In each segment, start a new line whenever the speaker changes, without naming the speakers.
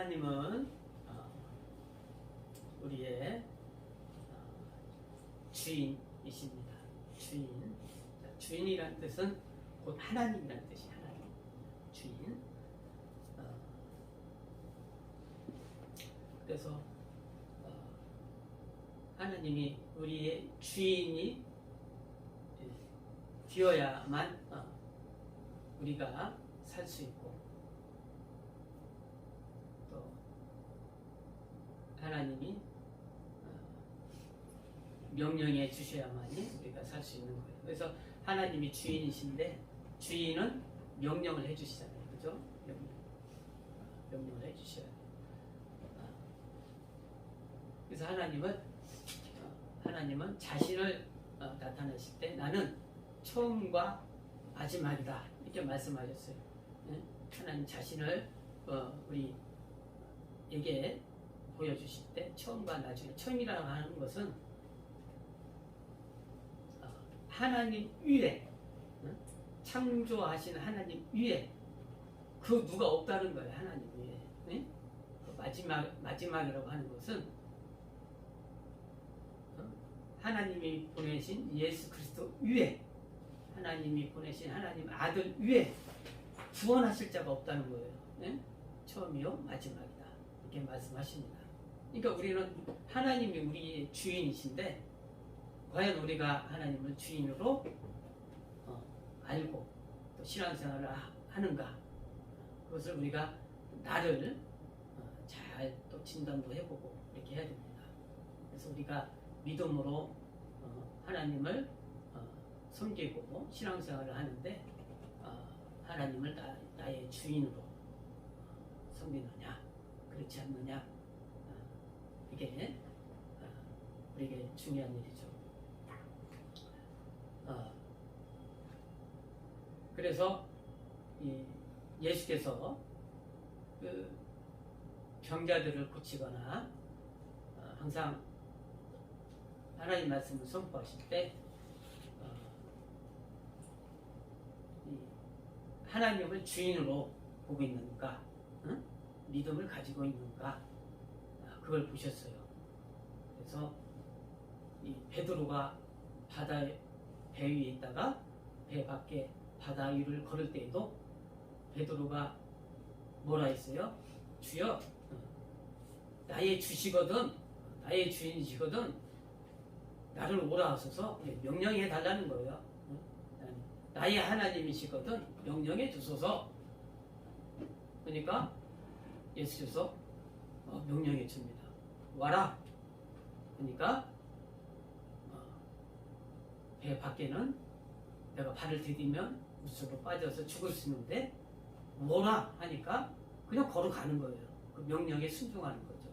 하나님은 어, 우리의 어, 주인이십니다. 주인. 자, 주인이란 뜻은 곧 하나님이란 뜻이 하나님. 주인. 어, 그래서 어, 하나님이 우리의 주인이 되어야만 어, 우리가 살 수 있고 또 하나님이 어, 명령해 주셔야만이 우리가 살 수 있는 거예요. 그래서 하나님이 주인이신데 주인은 명령을 해 주시잖아요, 그죠? 명령, 어, 명령을 해 주셔야 돼요. 어, 그래서 하나님은 어, 하나님은 자신을 어, 나타내실 때 나는 처음과 마지막이다 이렇게 말씀하셨어요. 예? 하나님 자신을 어, 우리에게 보여주실 때 처음과 나중에 처음이라고 하는 것은 어, 하나님 위에 어? 창조하신 하나님 위에 그 누가 없다는 거예요 하나님 위에 예? 그 마지막 마지막이라고 하는 것은 어? 하나님이 보내신 예수 그리스도 위에 하나님이 보내신 하나님 아들 위에 구원하실 자가 없다는 거예요. 예? 처음이요 마지막이다 이렇게 말씀하십니다. 그러니까 우리는 하나님이 우리의 주인이신데 과연 우리가 하나님을 주인으로 어, 알고 또 신앙생활을 하- 하는가? 그것을 우리가 나를 어, 잘또 진단도 해보고 이렇게 해야 됩니다. 그래서 우리가 믿음으로 어, 하나님을 어, 섬기고 신앙생활을 하는데 어, 하나님을 나, 나의 주인으로 어, 섬기느냐? 그렇지 않느냐 어, 이게 어, 우리에게 중요한 일이죠. 어, 그래서 이 예수께서 그 병자들을 고치거나 어, 항상 하나님 말씀을 선포하실 때 하나님을 주인으로 보고 있는가, 응? 믿음을 가지고 있는가, 아, 그걸 보셨어요. 그래서 이 베드로가 바다에 배 위에 있다가 배 밖에 바다 위를 걸을 때에도 베드로가 뭐라 했어요? 주여, 어, 나의 주시거든, 나의 주인이시거든, 나를 오라 하소서 명령해 달라는 거예요. 응? 나의 하나님이시거든 명령해 주소서. 그러니까 예수께서 어, 명령해 줍니다. 와라. 그러니까 어, 배 밖에는 내가 발을 디디면 물속으로 빠져서 죽을 수 있는데 뭐라 하니까 그냥 걸어가는 거예요. 그 명령에 순종하는 거죠.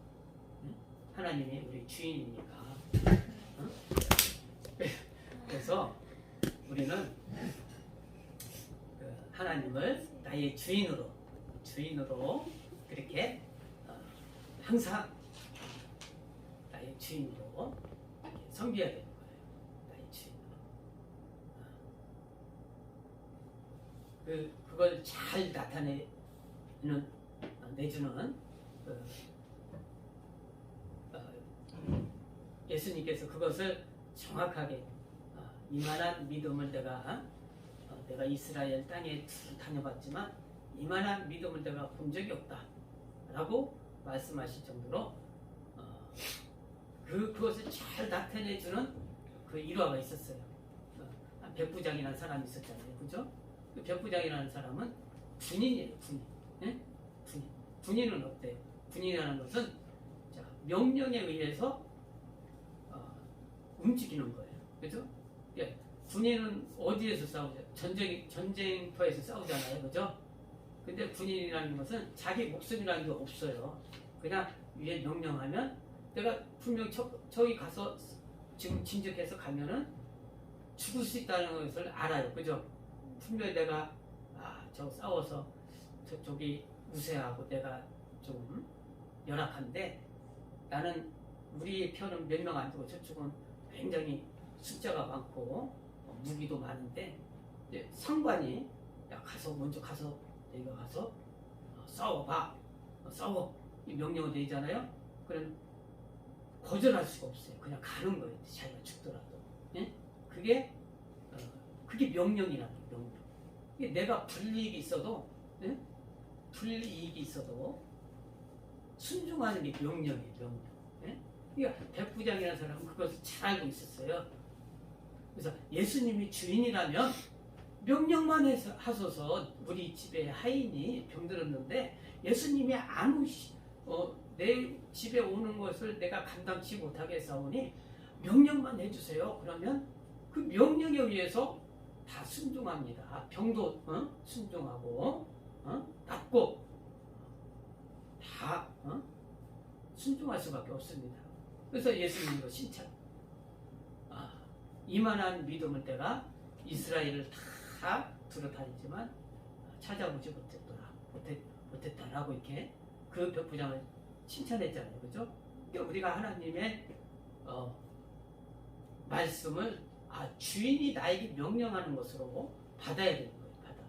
응? 하나님이 우리 주인이니까. 응? 그래서 우리는 그 하나님을 나의 주인으로 주인으로 그렇게 어, 항상 주인으로 섬겨야 되는 거예요. 나의 주인으로. 어. 그 그걸 잘 나타내는 어, 내주는 그, 어, 예수님께서 그것을 정확하게 어, 이만한 믿음을 내가 어, 내가 이스라엘 땅에 둘 다녀봤지만 이만한 믿음을 내가 본 적이 없다라고 말씀하실 정도로 어, 그 그것을 잘 나타내주는 그 일화가 있었어요. 어, 한 백부장이라는 사람이 있었잖아요, 그죠? 그 백부장이라는 사람은 군인이에요, 군인. 예? 군인. 군인은 어때요? 군인이라는 것은 자, 명령에 의해서 어, 움직이는 거예요. 그죠? 예. 군인은 어디에서 싸우죠? 전쟁, 전쟁터에서 싸우잖아요. 그죠? 근데 군인이라는 것은 자기 목숨이라는 게 없어요. 그냥 위에 명령하면 내가 분명 저, 저기 가서 지금 진즉해서 가면은 죽을 수 있다는 것을 알아요. 그죠? 분명히 내가 아, 저 싸워서 저쪽이 우세하고 내가 좀 열악한데 나는 우리 편은 몇 명 안 되고 저쪽은 굉장히 숫자가 많고 어, 무기도 많은데 상관이 야 가서 먼저 가서 내가 가서 어, 싸워봐 어, 싸워 이 명령어 되잖아요. 그럼 거절할 수가 없어요. 그냥 가는 거예요. 자기가 죽더라도. 예? 그게 어, 그게 명령이라는 거예요. 명령. 내가 불이익이 있어도 예? 불이익이 있어도 순종하는 게 명령이에요. 명령. 예? 그러니까 백부장이라는 사람은 그것을 잘 알고 있었어요. 그래서 예수님이 주인이라면 명령만 해서 하소서 우리 집에 하인이 병들었는데 예수님이 안 오시 어, 내 집에 오는 것을 내가 감당치 못하게 싸우니 명령만 해주세요. 그러면 그 명령에 의해서 다 순종합니다. 병도 어? 순종하고 어? 낫고 다 어? 순종할 수밖에 없습니다. 그래서 예수님도 신참 아, 이만한 믿음을 내가 이스라엘을 다 두루다니지만 찾아보지 못했더라 못했, 못했다라고 이렇게 그 벽부장을 칭찬했잖아요. 그죠? 그러니까 우리가 하나님의 어, 말씀을 아, 주인이 나에게 명령하는 것으로 받아야 되는 거예요 받아.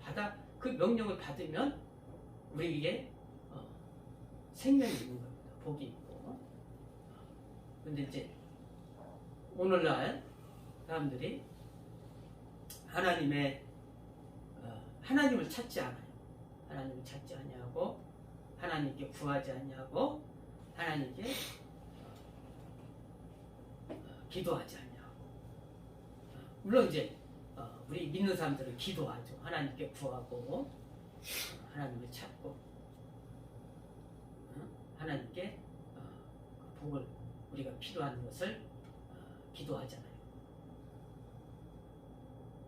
받아 그 명령을 받으면 우리에게 어, 생명이 있는 겁니다. 복이 있고. 근데 이제 오늘날 사람들이 하나님의 어, 하나님을 찾지 않아요. 하나님을 찾지 않냐고 하나님께 구하지 않냐고 하나님께 기도하지 않냐고 어, 물론 이제 어, 우리 믿는 사람들은 기도하죠. 하나님께 구하고 어, 하나님을 찾고 어, 하나님께 어, 그 복을 우리가 필요한 것을 어, 기도하잖아요.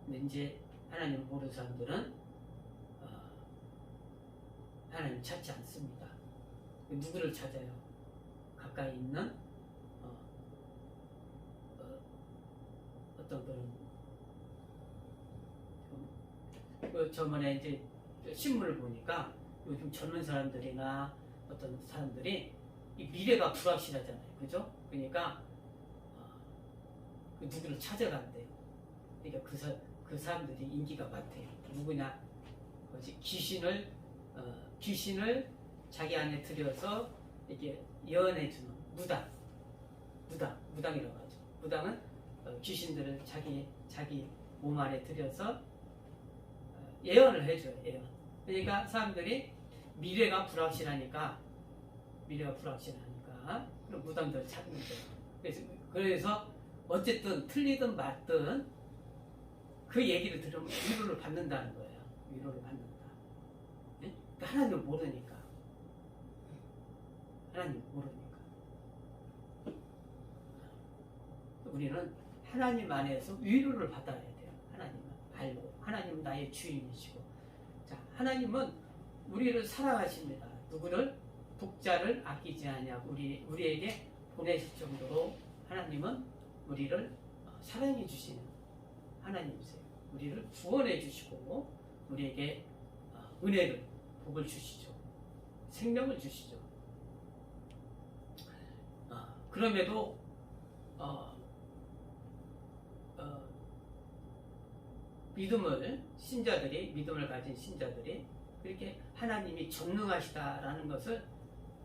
근데 이제 하나님 모르는 사람들은 어, 하나님 찾지 않습니다. 누구를 찾아요? 가까이 있는 어, 어, 떤 그런 좀, 그 저번에 이제 신문을 보니까 요즘 젊은 사람들이나 어떤 사람들이 이 미래가 불확실하잖아요, 그죠? 그러니까 어, 그 누구를 찾아간대요. 그러니까 그, 사, 그 사람들이 인기가 많대요. 누구냐? 뭐지? 귀신을 어, 귀신을 자기 안에 들여서 이렇게 예언해주는 무당, 무당, 무당이라고 하죠. 무당은 어, 귀신들을 자기 자기 몸 안에 들여서 어, 예언을 해줘요. 예언. 그러니까 사람들이 미래가 불확실하니까 미래가 불확실하니까 무당들 찾는 거예요. 그래서 그래서 어쨌든 틀리든 맞든 그 얘기를 들으면 위로를 받는다는 거예요. 위로를? 그러니까 하나님을 모르니까. 하나님 모르니까. 우리는 하나님 안에서 위로를 받아야 돼요. 하나님을 알고 하나님은 나의 주인이시고 자 하나님은 우리를 사랑하십니다. 누구를 독자를 아끼지 아니하고 우리 우리에게 보내실 정도로 하나님은 우리를 어, 사랑해 주시는 하나님이세요. 우리를 구원해 주시고 우리에게 어, 은혜를 복을 주시죠. 생명을 주시죠. 어, 그럼에도 어, 어, 믿음을 신자들이 믿음을 가진 신자들이 그렇게 하나님이 전능하시다라는 것을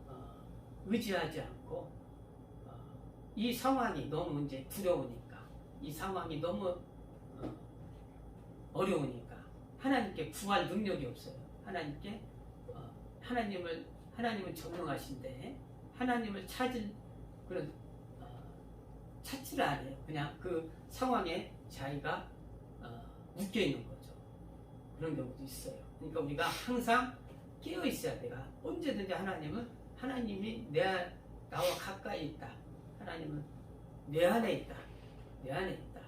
어, 의지하지 않고 어, 이 상황이 너무 이제 두려우니까 이 상황이 너무 어, 어려우니까 하나님께 구할 능력이 없어요. 하나님께 어, 하나님을 하나님은 전능하신데 하나님을 찾을 그런 어, 찾지를 않아요. 그냥 그 상황에 자기가 어, 묶여 있는 거죠. 그런 경우도 있어요. 그러니까 우리가 항상 깨어 있어야 돼가 언제든지 하나님은 하나님이 내 나와 가까이 있다. 하나님은 내 안에 있다. 내 안에 있다.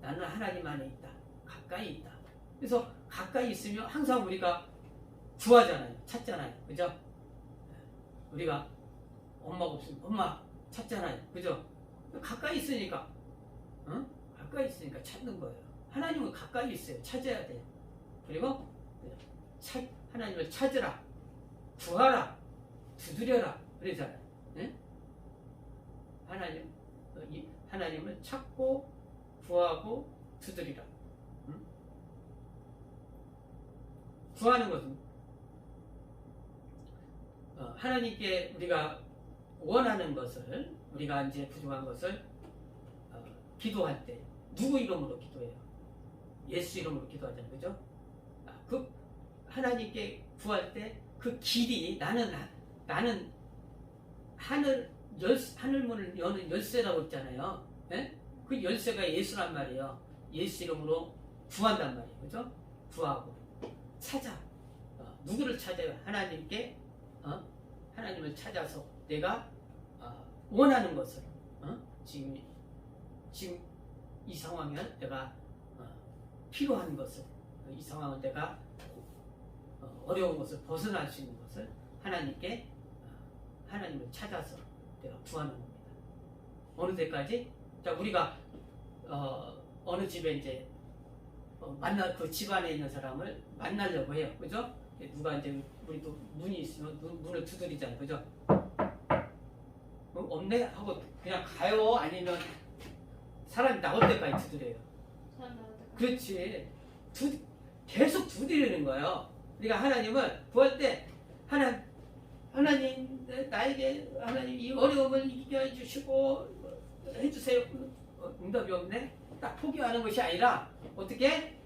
나는 하나님 안에 있다. 가까이 있다. 그래서 가까이 있으면 항상 우리가 구하잖아요. 찾잖아요. 그죠? 우리가 엄마가 없으면 엄마 찾잖아요. 그죠? 가까이 있으니까, 어? 가까이 있으니까 찾는 거예요. 하나님은 가까이 있어요. 찾아야 돼요. 그리고 찾, 하나님을 찾으라, 구하라, 두드려라. 그러잖아요. 네? 하나님, 어, 하나님을 찾고 구하고 두드리라. 응? 구하는 것은 어, 하나님께 우리가 원하는 것을 우리가 이제 부족한 것을 어, 기도할 때 누구 이름으로 기도해요? 예수 이름으로 기도하잖아요, 그죠? 아, 그 하나님께 구할 때 그 길이 나는 나는 하늘 열 하늘 문을 여는 열쇠라고 했잖아요. 예? 그 열쇠가 예수란 말이에요. 예수 이름으로 구한단 말이에요, 그죠? 구하고 찾아 어, 누구를 찾아요? 하나님께 어? 하나님을 찾아서 내가 어, 원하는 것을 어? 지금 지금 이 상황을 내가 어, 필요한 것을 이 상황을 내가 어, 어려운 것을 벗어날 수 있는 것을 하나님께 어, 하나님을 찾아서 내가 구하는 겁니다. 어느 때까지? 자 우리가 어, 어느 집에 이제 어, 만나 그 집안에 있는 사람을 만나려고 해요, 그죠? 누가 이제 우리도 문이 있으면 문, 문을 두드리잖아요, 그죠? 어, 없네 하고 그냥 가요 아니면 사람이 나올 때까지 두드려요.
사람 나올 때까지.
그렇지. 두, 계속 두드리는 거예요. 우리가 하나님을 구할 때 하나 하나님 나에게 하나님 이 어려움을 이겨 해 주시고 해주세요. 어, 응답이 없네. 딱 포기하는 것이 아니라 어떻게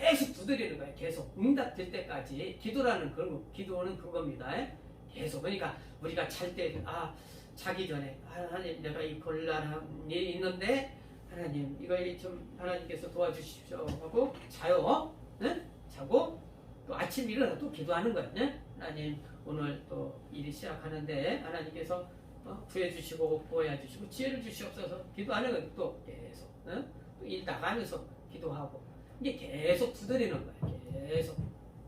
계속 두드리는 거예요. 계속 응답 될 때까지 기도라는 그런 거, 기도는 그겁니다. 계속 그러니까 우리가 잘 때 아 자기 전에 아, 하나님 내가 이 곤란한 일이 있는데 하나님 이거 좀 하나님께서 도와주십시오 하고 자요. 네? 자고 또 아침 일어나 또 기도하는 거예요. 네? 하나님 오늘 또 일이 시작하는데 하나님께서 어, 구해주시고 보호해주시고 지혜를 주시옵소서 기도하는 거예요. 또 계속 어? 또일 나가면서 기도하고 이게 계속 두드리는 거예요. 계속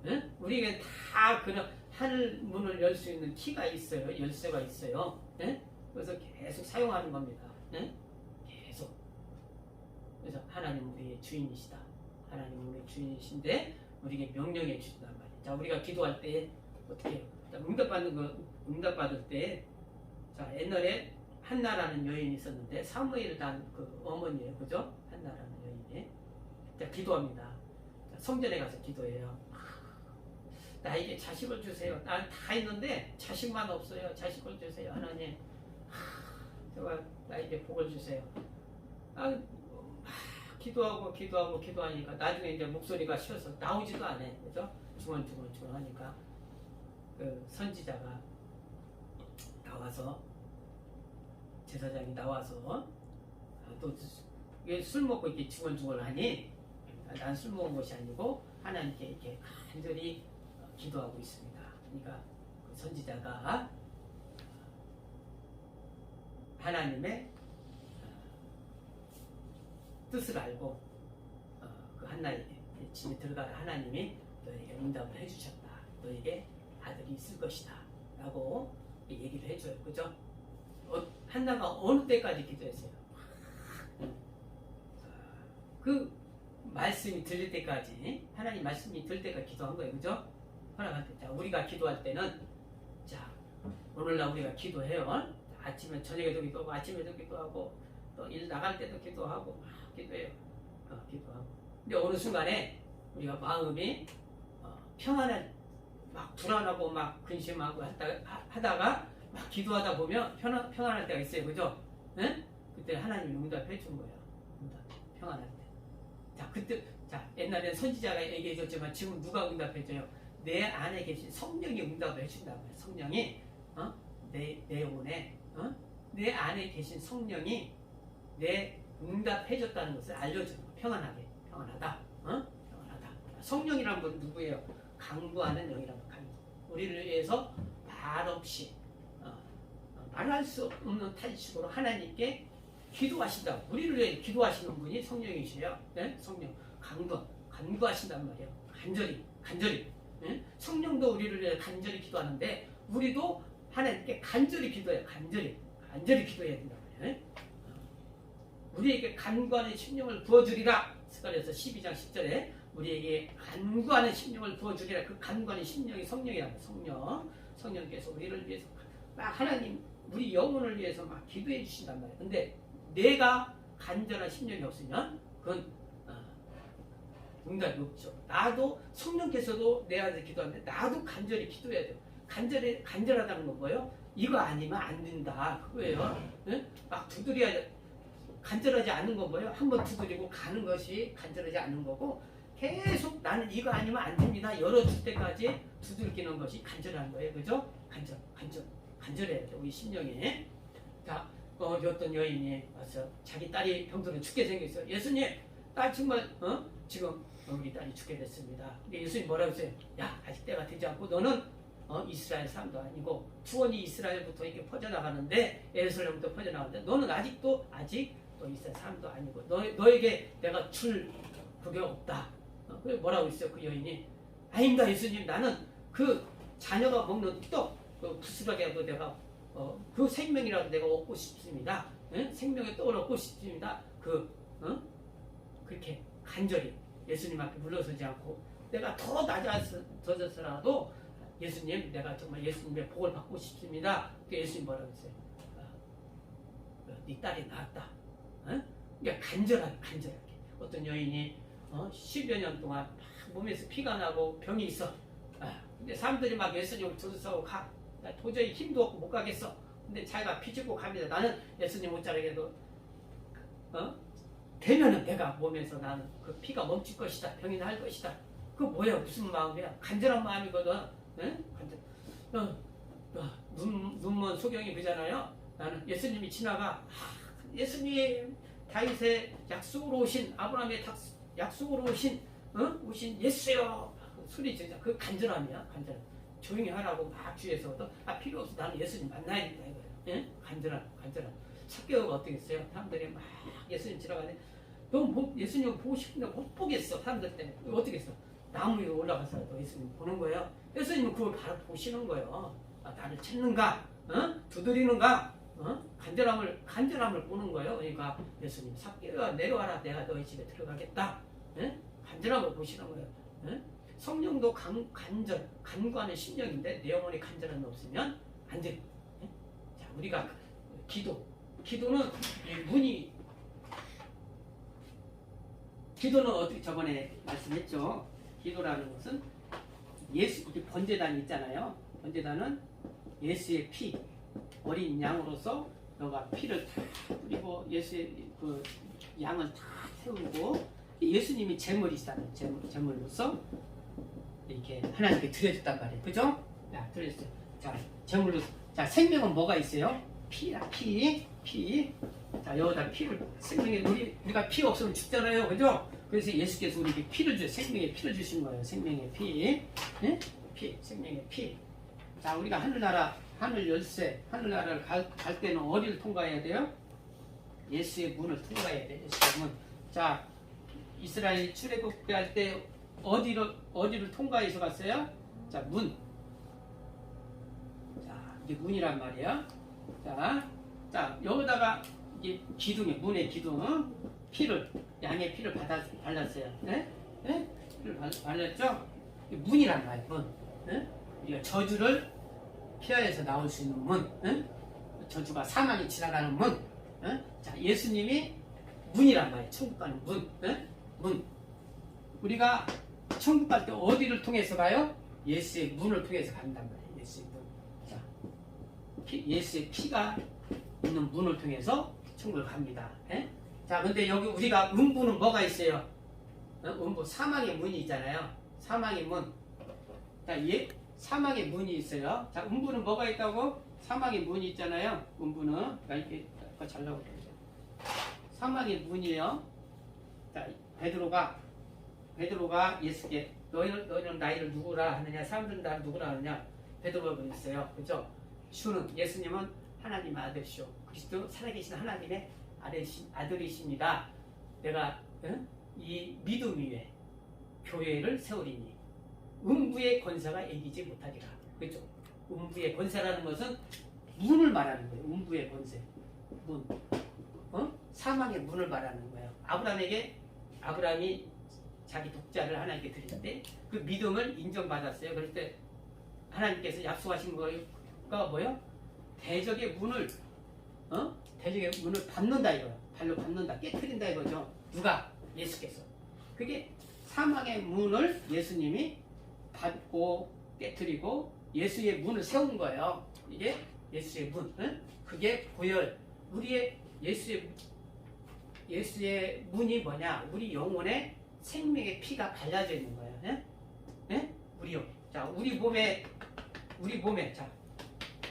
예? 우리에게 다 그냥 하늘 문을 열 수 있는 키가 있어요. 열쇠가 있어요. 예? 그래서 계속 사용하는 겁니다. 예? 계속 그래서 하나님 우리의 주인이시다. 하나님 우리의 주인이신데 우리에게 명령해 주신단 말이에요. 자 우리가 기도할 때 어떻게 응답받는 거 응답 받을 때 자, 옛날에 한나라는 여인이 있었는데 사무엘을 단그 어머니예요. 그죠? 한나라는 기도합니다. 자, 성전에 가서 기도해요. 나에게 자식을 주세요. 난 다 있는데 자식만 없어요. 자식을 주세요. 하나님. 제발 나에게 복을 주세요. 아, 하, 기도하고 기도하고 기도하니까 나중에 이제 목소리가 쉬어서 나오지도 않아. 그죠? 중얼중얼중얼 하니까 그 선지자가 나와서 제사장이 나와서 아, 또술 먹고 이렇게 중얼중얼 하니 난술 먹은 것이 아니고 하나님께 이렇게 간절히 어, 기도하고 있습니다. 그러니까 그 선지자가 하나님의 어, 뜻을 알고 어, 그 한나의 집에 들어가라 하나님이 너에게 응답을 해주셨다. 너에게 아들이 있을 것이다. 라고 얘기를 해줘요. 그죠? 어, 한나가 어느 때까지 기도했어요? 그 말씀이 들릴 때까지 하나님 말씀이 들릴 때까지 기도한 거예요. 그죠? 때. 자, 우리가 기도할 때는 자, 오늘날 우리가 기도해요. 아침에 저녁에도 기도하고 아침에도 기도하고 또 일 나갈 때도 기도하고 막 기도해요. 어, 기도하고. 근데 어느 순간에 우리가 마음이 어, 평안한 막 불안하고 막 근심하고 하다가, 하다가 막 기도하다 보면 편안, 평안할 때가 있어요. 그죠? 응? 그때 하나님이 응답해 준 거예요. 응답. 평안할 때. 자, 그때, 자, 옛날에는 선지자가 얘기해 줬지만 지금 누가 줘요? 내 안에 계신 성령이 응답을 해준단 말이에요. 성령이, 어? 내, 내 영혼에, 어? 내 안에 계신 성령이 내 응답해 줬다는 것을 알려주는 거예요. 평안하게. 평안하다. 어? 평안하다. 성령이란 분 누구예요? 강구하는 영이라고 강구. 우리를 위해서 말없이 어, 어, 말할 수 없는 탄식으로 하나님께 기도하신다. 우리를 위해 기도하시는 분이 성령이시에요. 네? 성령 강구 간구하신단 말이에요. 간절히 간절히 네? 성령도 우리를 위해 간절히 기도하는데 우리도 하나님께 간절히 기도해요. 간절히 간절히 기도해야 말이에요. 네? 어, 우리에게 간구하는 심령을 부어주리라. 스가랴서 12장 10절에 우리에게 간구하는 심령을 부어주리라. 그 간구하는 심령이 성령이라는 성령. 성령께서 우리를 위해서 막 하나님 우리 영혼을 위해서 막 기도해 주신단 말이에요. 근데 내가 간절한 심령이 없으면 그건 어, 응답이 없죠. 나도 성령께서도 내 안에서 기도하는데 나도 간절히 기도해야 돼요. 간절해 간절하다는 건 뭐예요? 이거 아니면 안 된다 그거예요. 응? 막 두드려야 간절하지 않은 건 뭐예요? 한번 두드리고 가는 것이 간절하지 않은 거고 계속 나는 이거 아니면 안 됩니다. 열어줄 때까지 두들기는 것이 간절한 거예요. 그죠? 간절, 간절, 간절해야 돼. 우리 심령이. 자, 어, 어떤 여인이 와서 자기 딸이 병들어 죽게 생겼어요. 예수님, 딸 정말 어? 지금 어, 우리 딸이 죽게 됐습니다. 근데 예수님 뭐라고 했어요? 야, 아직 때가 되지 않고 너는 어, 이스라엘 사람도 아니고 투원이 이스라엘부터 이렇게 퍼져나가는데 예루살렘부터 퍼져나가는데 너는 아직도 아직 또 이스라엘 사람도 아니고 너, 너에게 내가 줄 그게 없다. 어, 그래 뭐라고 했어요 그 여인이 아닙니다 예수님 나는 그 자녀가 먹는 떡 그 부스러기라도 내가 어, 그 생명이라도 내가 얻고 싶습니다. 예? 생명의 떡을 얻고 싶습니다. 그 어? 그렇게 간절히 예수님 앞에 물러서지 않고 내가 더 낮아져서라도 예수님 내가 정말 예수님의 복을 받고 싶습니다. 그 예수님 뭐라고 했어요? 아, 네 딸이 나았다. 어? 그러니까 간절하게 간절하게 어떤 여인이 어? 10여 년 동안 막 몸에서 피가 나고 병이 있어. 아, 근데 사람들이 막 예수님을 두드싸고 가. 나 도저히 힘도 없고 못 가겠어. 근데 자기가 비집고 갑니다. 나는 예수님 못 자르게도 어? 되면은 내가 몸에서 나는 그 피가 멈출 것이다. 병이 나을 것이다. 그 뭐야 무슨 마음이야? 간절한 마음이거든. 응? 간절. 어, 어, 눈 눈먼 소경이 그잖아요. 나는 예수님이 지나가 아, 예수님 다윗의 약속으로 오신 아브라함의 닥- 약속으로 오신 어? 오신 예수요 소리 지르자 그 간절함이야 간절 조용히 하라고 막 주위에서도 아 필요 없어 나는 예수님 만나야 된다 이거예요 예? 간절함 사교가 어떻게 했어요 사람들이 막 예수님 지나가는데 너 뭐, 예수님 보고 싶은데 못 보겠어 사람들 때문에 어떻게 했어 나무 위에 올라가서 또 예수님 보는 거예요 예수님은 그걸 바로 보시는 거예요 아, 나를 찾는가 어? 두드리는가 어? 간절함을 간절함을 보는 거예요. 그러니까 예수님 삭개가 내려와라. 내가 너희 집에 들어가겠다. 예? 간절함을 보시는 거예요. 예? 성령도 간, 간절, 간과는 심령인데 내 영혼에 간절함이 없으면 안 돼. 예? 자, 우리가 기도, 기도는 이 문이 기도는 어떻게 저번에 말씀했죠. 기도라는 것은 예수 번제단이 있잖아요. 번제단은 예수의 피, 어린 양으로서 너가 피를 다 뿌리고 예수의 그 양을 다 태우고 예수님이 제물이시다는 제물, 제물로서 이렇게 하나님께 드려줬단 말이에요. 그죠? 자, 드렸어요. 자, 제물로 자 생명은 뭐가 있어요? 피야, 피, 피. 자, 여기다 피를 생명에 우리 우리가 피 없으면 죽잖아요. 그죠? 그래서 예수께서 우리에게 피를 주 생명의 피를 주신 거예요. 생명의 피. 예? 피, 생명의 피. 자, 우리가 하늘나라 하늘 열쇠, 하늘나라를 갈, 갈 때는 어디를 통과해야 돼요? 예수의 문을 통과해야 돼. 예수의 문. 자, 이스라엘 출애굽 할 때 어디로 어디를 통과해서 갔어요? 자, 문. 자, 이게 문이란 말이야. 자, 자 여기다가 이제 기둥에 문의 기둥 피를 양의 피를 받아 발랐어요. 네? 네? 피를 발, 발랐죠? 문이란 말이야. 문. 네? 우리가 저주를 피하에서 나올 수 있는 문, 응? 저주가 사망이 지나가는 문. 응? 자, 예수님이 문이란 말이에요. 천국 가는 문, 응? 문. 우리가 천국 갈 때 어디를 통해서 가요? 예수의 문을 통해서 간단 말이에요. 예수의 문. 자, 피- 예수의 피가 있는 문을 통해서 천국을 갑니다. 예? 자, 근데 여기 우리가 음부는 뭐가 있어요? 어? 음부 사망의 문이 있잖아요. 사망의 문. 자, 예, 사망의 문이 있어요. 자, 음부는 뭐가 있다고? 사망의 문이 있잖아요. 음부는 자, 이렇게 더잘 나오죠. 사망의 문이에요. 자, 베드로가 베드로가 예수께 너희는 너희는 나이를 누구라 하느냐? 사람들은 나를 누구라 하느냐? 베드로가 그랬어요. 그죠? 주는 예수님은 하나님 아들이시오. 그리스도 살아계신 하나님의 아들이시, 아들이십니다. 내가 응? 이 믿음 위에 교회를 세우리니 음부의 권세가 이기지 못하리라. 그렇죠? 음부의 권세라는 것은 문을 말하는 거예요. 음부의 권세. 문. 어? 사망의 문을 말하는 거예요. 아브라함에게 아브라함이 자기 독자를 하나님께 때그 믿음을 인정받았어요. 그럴 때 하나님께서 약속하신 거가 뭐요? 대적의 문을 어? 대적의 문을 밟는다 이거예요. 발로 밟는다, 깨뜨린다 이거죠. 누가? 예수께서. 그게 사망의 문을 예수님이 받고 깨뜨리고 예수의 문을 세운 거예요. 이게 예수의 문. 응? 그게 보혈. 우리의 예수의 예수의 문이 뭐냐? 우리 영혼에 생명의 피가 발라져 있는 거예요. 예? 예? 우리요. 자, 우리 몸에 우리 몸에 자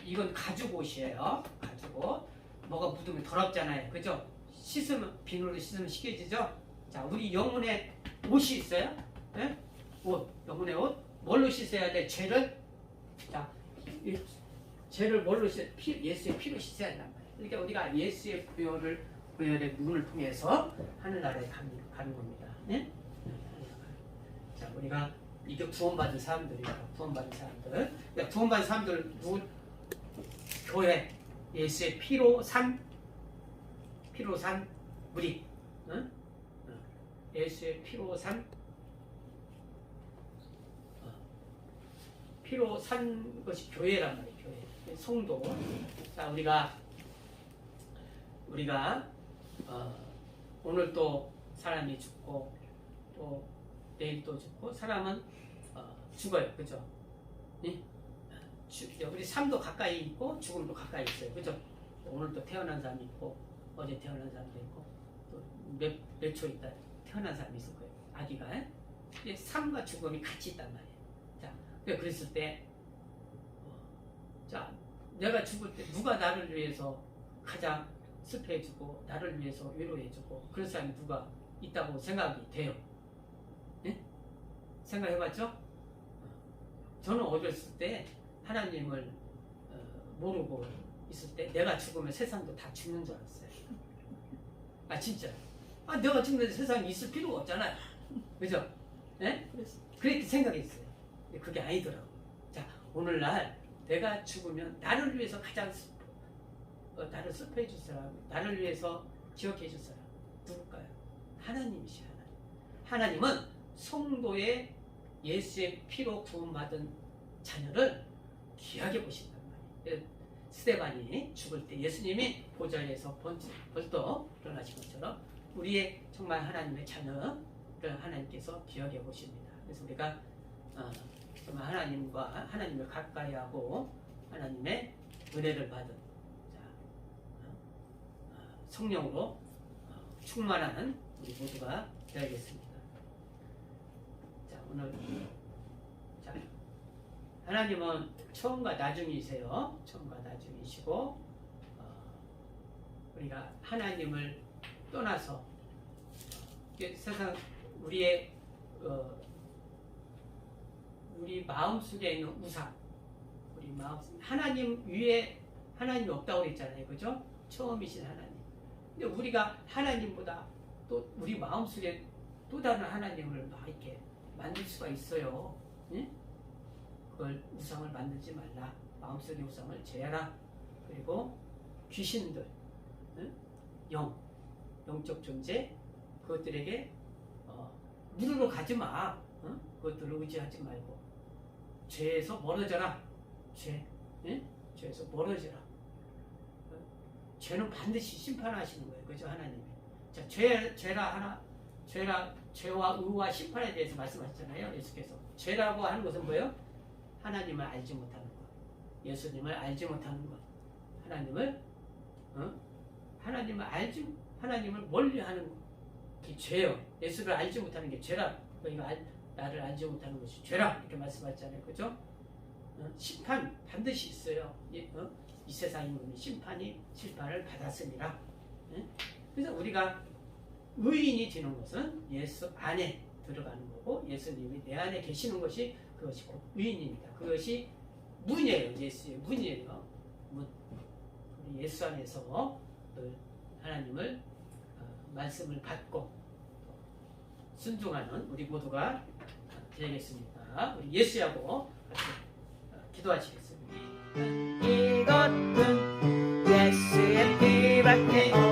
이건 가죽 옷이에요. 가죽 옷. 뭐가 묻으면 더럽잖아요. 그죠? 씻으면 비누로 씻으면 씻겨지죠. 자, 우리 영혼에 옷이 있어요. 예? 옷, 영혼의 옷. 뭘로 씻어야 돼? 죄를 자, 이 죄를 뭘로 씻어? 피, 예수의 피로 씻어야 한단 말이에요. 그러니까 우리가 예수의 보혈을 보혈의 문을 통해서 하늘나라에 가는, 가는 겁니다. 예? 자, 우리가 이게 구원받은 사람들이에요. 구원받은 사람들. 그러니까 구원받은 사람들 누구? 교회 예수의 피로 산 피로 산 우리 응? 어. 예수의 피로 산 어. 피로 산 것이 교회란 말이에요. 교회 성도. 자 우리가 우리가 어, 오늘 또 사람이 죽고 또 내일 또 죽고 사람은 어, 죽어요. 그죠? 예? 주- 우리 삶도 가까이 있고 죽음도 가까이 있어요. 그죠? 오늘 또 태어난 사람이 있고 어제 태어난 사람도 있고 또몇 초 있다 태어난 사람이 있을 거예요. 아기가 예? 이게 삶과 죽음이 같이 있단 말이에요. 자, 그랬을 때, 어, 자, 내가 죽을 때 누가 나를 위해서 가장 슬퍼해주고 나를 위해서 위로해주고 그런 사람이 누가 있다고 생각이 돼요. 예? 생각해봤죠? 어, 저는 어렸을 때 하나님을 어, 모르고 있을 때 내가 죽으면 세상도 다 죽는 줄 알았어요. 아 진짜. 아 내가 죽는데 세상에 있을 필요가 없잖아요. 그죠? 예? 그렇게 생각했어요. 그게 아니더라고. 자 오늘날 내가 죽으면 나를 위해서 가장 슬- 어, 나를 슬퍼해 줄 사람, 나를 위해서 기억해 줄 사람 누굴까요? 하나님이시 하나님. 하나님은 성도의 예수의 피로 구원받은 자녀를 귀하게 보신단 말이에요. 스테반이 죽을 때 예수님이 보좌에서 벌떡 일어나신 것처럼 우리의 정말 하나님의 자녀를 하나님께서 귀하게 보십니다. 그래서 우리가 어, 정말 하나님과 하나님을 가까이 하고 하나님의 은혜를 받은 자, 어, 어, 성령으로 어, 충만한 우리 모두가 되어야겠습니다. 자 오늘 자 하나님은 처음과 나중이세요. 처음과 나중이시고 어, 우리가 하나님을 떠나서 세상 우리의 어, 우리 마음 속에 있는 우상, 우리 마음 하나님 위에 하나님이 없다고 그랬잖아요, 그죠? 처음이신 하나님. 근데 우리가 하나님보다 또 우리 마음 속에 또 다른 하나님을 막 이렇게 만들 수가 있어요. 예? 그걸 우상을 만들지 말라. 마음속의 우상을 제하라. 그리고 귀신들, 응? 영, 영적 존재, 그것들에게 어, 물으러 가지 마. 응? 그것들을 의지하지 말고 죄에서 멀어져라. 죄, 응? 죄에서 멀어져라. 응? 죄는 반드시 심판하시는 거예요. 그죠 하나님이. 자, 죄, 죄라 하나, 죄라 죄와 의와 심판에 대해서 말씀하셨잖아요. 예수께서 죄라고 하는 것은 뭐예요? 하나님을 알지 못하는 것, 예수님을 알지 못하는 것, 하나님을 어? 하나님을 알지 하나님을 멀리 하는 것, 그 죄요. 예수를 알지 못하는 게 죄라. 너희가 알, 나를 알지 못하는 것이 죄라 이렇게 말씀하셨잖아요, 그죠? 어? 심판 반드시 있어요. 이, 어? 이 세상의 심판이 심판을 받았으니라. 예? 그래서 우리가 의인이 되는 것은 예수 안에 들어가는 거고 예수님이 내 안에 계시는 것이 그것이 곧 의인입니다. 그것이 문이에요. 예수의 문이에요. 문. 예수 안에서 늘 하나님을 어, 말씀을 받고 순종하는 우리 모두가 되겠습니다. 우리 예수하고 어, 기도하시겠습니다.
이것은 예수의
피밖에